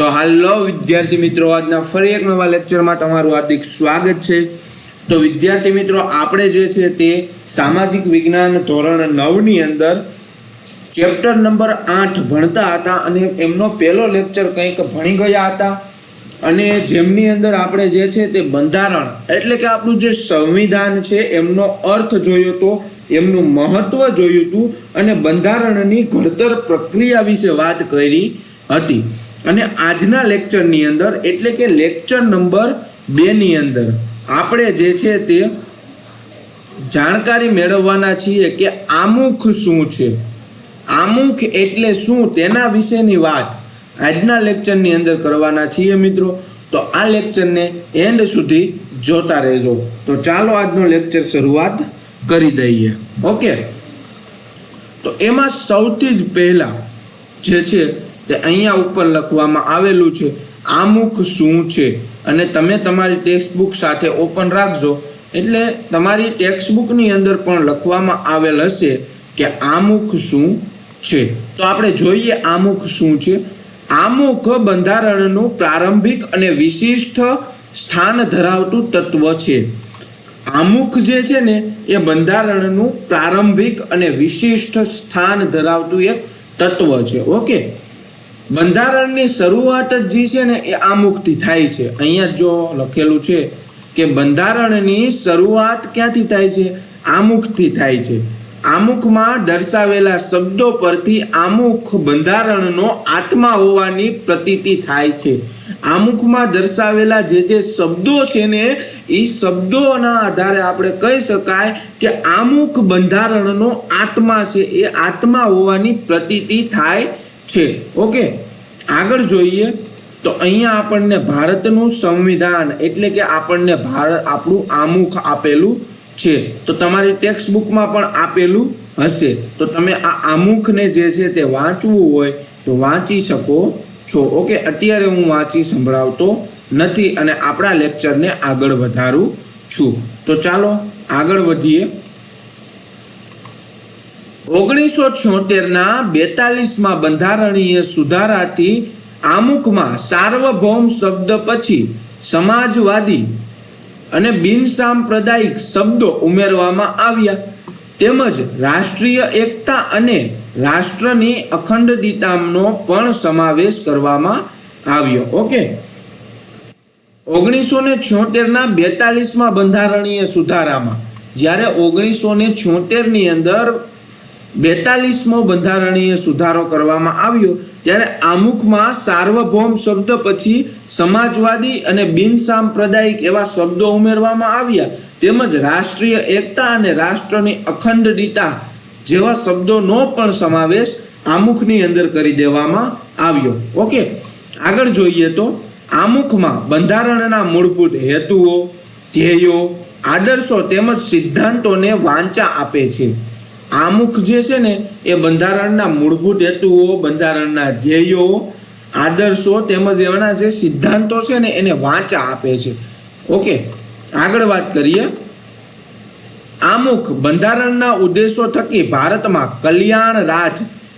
તો હાલો વિદ્યાર્થી મિત્રો, આજના ફરી એક નવા લેક્ચરમાં તમારું હાર્દિક સ્વાગત છે. તો વિદ્યાર્થી મિત્રો, આપણે જે છે તે સામાજિક વિજ્ઞાન ધોરણ નવની અંદર ચેપ્ટર નંબર આઠ ભણતા હતા અને એમનો પહેલો લેક્ચર કંઈક ભણી ગયા હતા. અને જેમની અંદર આપણે જે છે તે બંધારણ, એટલે કે આપણું જે સંવિધાન છે, એમનો અર્થ જોયો તો, એમનું મહત્ત્વ જોયું હતું અને બંધારણની ઘડતર પ્રક્રિયા વિશે વાત કરી હતી. અને આજના લેક્ચરની અંદર, એટલે કે લેક્ચર નંબર બેની અંદર, આપણે જે છે તે જાણકારી મેળવવાના છીએ કે આમુખ શું છે. આમુખ એટલે શું તેના વિશેની વાત આજના લેક્ચરની અંદર કરવાના છીએ મિત્રો. તો આ લેક્ચરને એન્ડ સુધી જોતા રહેજો. તો ચાલો આજનો લેક્ચર શરૂઆત કરી દઈએ. ઓકે? તો એમાં સૌથી જ પહેલાં જે છે તે અહીંયા ઉપર લખવામાં આવેલું છે આમુખ શું છે? અને તમે તમારી ટેક્સ્ટબુક સાથે ઓપન રાખજો. એટલે તમારી ટેક્સ્ટબુકની અંદર પણ લખવામાં આવેલ હશે કે આમુખ શું છે. તો આપણે જોઈએ આમુખ શું છે. આમુખ બંધારણનું પ્રારંભિક અને વિશિષ્ટ સ્થાન ધરાવતું તત્વ છે. આમુખ જે છે ને, એ બંધારણનું પ્રારંભિક અને વિશિષ્ટ સ્થાન ધરાવતું એક તત્વ છે. ઓકે? બંધારણની શરૂઆત જ જે છે ને એ આમુખથી થાય છે. અહીંયા જો લખેલું છે કે બંધારણની શરૂઆત ક્યાંથી થાય છે? આમુખથી થાય છે. આમુખમાં દર્શાવેલા શબ્દો પરથી આમુખ બંધારણનો આત્મા હોવાની પ્રતીતિ થાય છે. આમુખમાં દર્શાવેલા જે તે શબ્દો છે ને, એ શબ્દોના આધારે આપણે કહી શકાય કે આમુખ બંધારણનો આત્મા છે. એ આત્મા હોવાની પ્રતીતિ થાય છે. ઓકે. આગળ જોઈએ તો અહીંયા આપણને ભારતનું સંવિધાન એટલે કે આપણને ભારત આપણું આમુખ આપેલું છે. તો તમારી ટેક્સ્ટ બુકમાં પણ આપેલું હશે. તો તમે આ આમુખને જે છે તે વાંચવું હોય તો વાંચી શકો છો. ઓકે, અત્યારે હું વાંચી સંભળાવતો નથી અને આપણા લેક્ચરને આગળ વધારું છું. તો ચાલો આગળ વધીએ. ઓગણીસો છોતેરના બેતાલીસમાં બંધારણીય સુધારાથી આમુખમાં સાર્વભૌમ શબ્દ પછી સમાજવાદી અને બિનસાંપ્રદાયિક શબ્દો ઉમેરવામાં આવ્યા. તેમજ રાષ્ટ્રીય એકતા અને રાષ્ટ્રની અખંડિતતાનો પણ સમાવેશ કરવામાં આવ્યો. ઓકે. ઓગણીસો ને છોતેરના બેતાલીસમાં બંધારણીય સુધારામાં જ્યારે ઓગણીસો ને છોતેરની અંદર બેતાલીસમો બંધારણીય સુધારો કરવામાં આવ્યો ત્યારે આમુખમાં સાર્વભૌમ શબ્દ પછી સમાજવાદી અને બિનસાંપ્રદાયિક એવા શબ્દો ઉમેરવામાં આવ્યા. તેમજ રાષ્ટ્રીય એકતા અને રાષ્ટ્રની અખંડિતતા જેવા શબ્દોનો પણ સમાવેશ આમુખની અંદર કરી દેવામાં આવ્યો. ઓકે આગળ જોઈએ તો આમુખમાં બંધારણના મૂળભૂત હેતુઓ, ધ્યેયો, આદર્શો તેમજ સિદ્ધાંતોને વાંચા આપે છે. આમુખ જે છે ને, એ બંધારણના મૂળભૂત હેતુઓ, બંધારણના ધ્યેયો, આદર્શો તેમજ એના જે સિદ્ધાંતો છે ને, એને વાંચા આપે છે. ઓકે, આગળ વાત કરીએ. આમુખ બંધારણના ઉદ્દેશો થકી ભારતમાં કલ્યાણ રાજ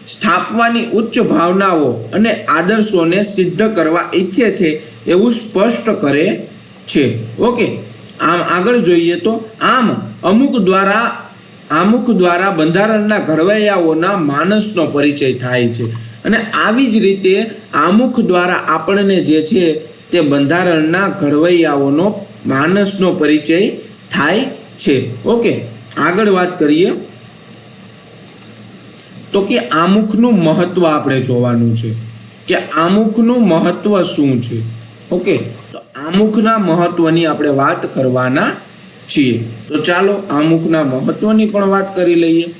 સ્થાપવાની ઉચ્ચ ભાવનાઓ અને આદર્શોને સિદ્ધ કરવા ઈચ્છે છે એવું સ્પષ્ટ કરે છે. ઓકે, આમ આગળ જોઈએ તો, આમ અમુક દ્વારા આમુખ દ્વારા બંધારણના ઘડવૈયાઓના માનસનો પરિચય થાય છે. અને આવી જ રીતે આમુખ દ્વારા આપણને જે છે તે બંધારણના ઘડવૈયાઓનો માનસનો પરિચય થાય છે. ઓકે, આગળ વાત કરીએ. તો કે આમુખનું મહત્વ આપણે જોવાનું છે. કે આમુખનું મહત્વ શું છે? ઓકે, તો આમુખના મહત્વની આપણે વાત કરવાના છીએ. તો ચાલો આમુખના મહત્વની પણ વાત કરી લઈએ.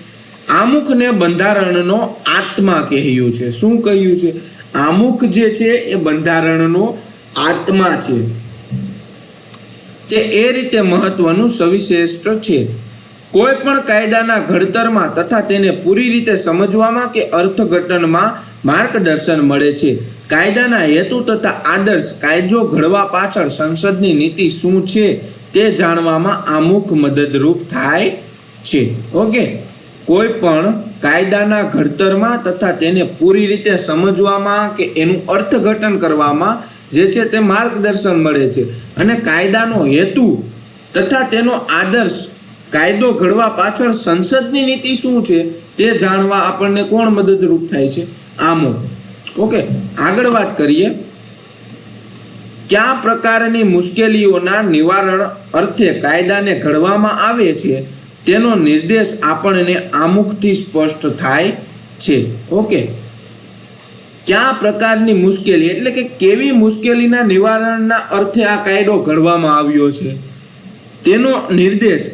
આમુખને બંધારણનો આત્મા કહ્યું છે. શું કહ્યું છે? આમુખ જે છે એ બંધારણનો આત્મા છે. તે એ રીતે મહત્વનું સવિશેષ્ટ છે. કોઈ પણ કાયદાના ઘડતરમાં તથા તેને પૂરી રીતે સમજવામાં કે અર્થઘટનમાં માર્ગદર્શન મળે છે. કાયદાના હેતુ તથા આદર્શ કાયદો ઘડવા પાછળ સંસદની નીતિ શું છે? તે જાણવામાં અમુક મદદરૂપ થાય છે. ઓકે? કોઈ પણ કાયદાના ઘડતરમાં તથા તેને પૂરી રીતે સમજવામાં કે એનું અર્થઘટન કરવામાં જે છે તે માર્ગદર્શન મળે છે. અને કાયદાનો હેતુ તથા તેનો આદર્શ કાયદો ઘડવા પાછળ સંસદની નીતિ શું છે તે જાણવા આપણને કોણ મદદરૂપ થાય છે? આમો. ઓકે? આગળ વાત કરીએ. કયા પ્રકારની મુશ્કેલીઓના નિવારણ અર્થે કાયદાને ઘડવામાં આવે છે, તેનો નિર્દેશ આપણને આમુખથી સ્પષ્ટ થાય છે. ઓકે. કયા પ્રકારની મુશ્કેલી, એટલે કે કેવી મુશ્કેલીના નિવારણના અર્થે આ કાયદો ઘડવામાં આવ્યો છે? તેનો નિર્દેશ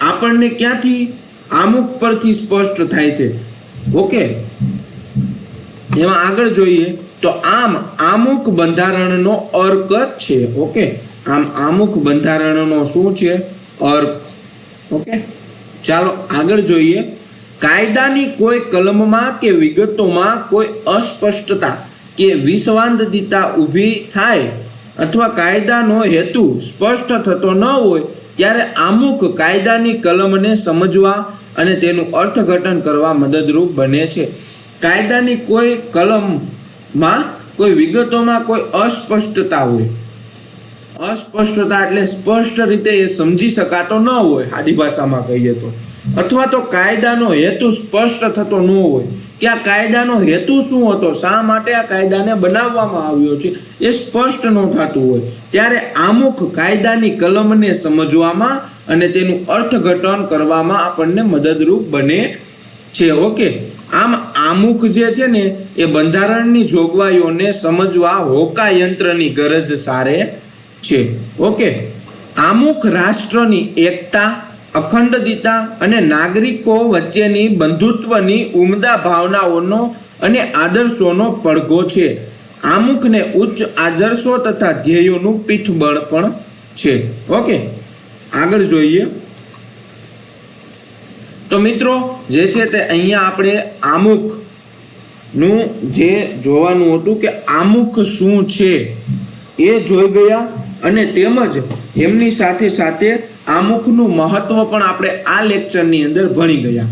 આપણને ક્યાંથી આમુખ પરથી સ્પષ્ટ થાય છે? ઓકે. એમાં આગળ જોઈએ તો આમ આમુક બંધારણનો અર્ક છે ઓકે આમ આમુક બંધારણનો શું છે? અર્ક ઓકે ચાલો આગળ જોઈએ. કાયદાની કોઈ કલમમાં કે વિગતોમાં કોઈ અસ્પષ્ટતા કે વિસંવાદિતા ઊભી થાય અથવા કાયદાનો હેતુ સ્પષ્ટ થતો ન હોય ત્યારે અમુક કાયદાની કલમને સમજવા અને તેનું અર્થઘટન કરવા મદદરૂપ બને છે. કાયદાની કોઈ કલમમાં કોઈ વિગતોમાં કોઈ અસ્પષ્ટતા હોય. અસ્પષ્ટતા એટલે સ્પષ્ટ રીતે એ સમજી શકાતો ન હોય, આદિ ભાષામાં કહીએ તો. અથવા તો કાયદાનો હેતુ સ્પષ્ટ થતો ન હોય. કે આ કાયદાનો હેતુ શું હતો? શા માટે આ કાયદાને બનાવવામાં આવ્યો છે? એ સ્પષ્ટ ન થતું હોય. ત્યારે આમુખ કાયદાની કલમને સમજવામાં અને તેનું અર્થઘટન કરવામાં આપણને મદદરૂપ બને છે. ઓકે. આમ આમુખ જે છે ને, એ બંધારણની જોગવાઈઓને સમજવા હોકા યંત્રની ગરજ સારે છે. ઓકે. આમુખ રાષ્ટ્રની એકતા અખંડિતતા અને નાગરિકો વચ્ચેની બંધુત્વની ઉમદા ભાવનાઓનો અને આદર્શોનો પડઘો છે. આમુખને ઉચ્ચ આદર્શો તથા ધ્યેયોનું પીઠબળ પણ છે. ઓકે. આગળ જોઈએ. તો મિત્રો, જે છે તે અહીંયા આપણે આમુખ જે જોવાનું હતું કે આમુખ શું છે, એ જોઈ ગયા અને તેમજ એમની સાથે સાથે આમુખનું મહત્વ પણ આપણે આ લેક્ચરની અંદર ભણી ગયા.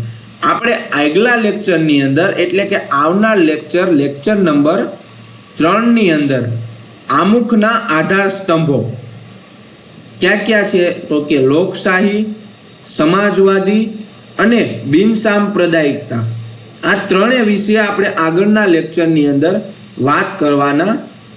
આપણે આગલા લેક્ચરની અંદર, એટલે કે આવનાર લેક્ચર લેક્ચર નંબર ત્રણની અંદર, આમુખના આધાર સ્તંભો. ક્યાં ક્યાં છે? તો કે લોકશાહી, સમાજવાદી અને બિનસાંપ્રદાયિકતા. આ ત્રણેય વિશે આપણે આગળના લેક્ચરની અંદર વાત કરવાના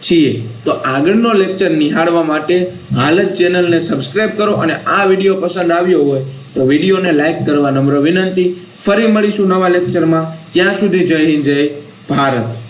છીએ. તો આગળનો લેક્ચર નિહાળવા માટે હાલ જ ચેનલને સબસ્ક્રાઈબ કરો અને આ વીડિયો પસંદ આવ્યો હોય તો વિડીયોને લાઈક કરવા નમ્ર વિનંતી. ફરી મળીશું નવા લેક્ચરમાં. ત્યાં સુધી જય હિન્દ, જય ભારત.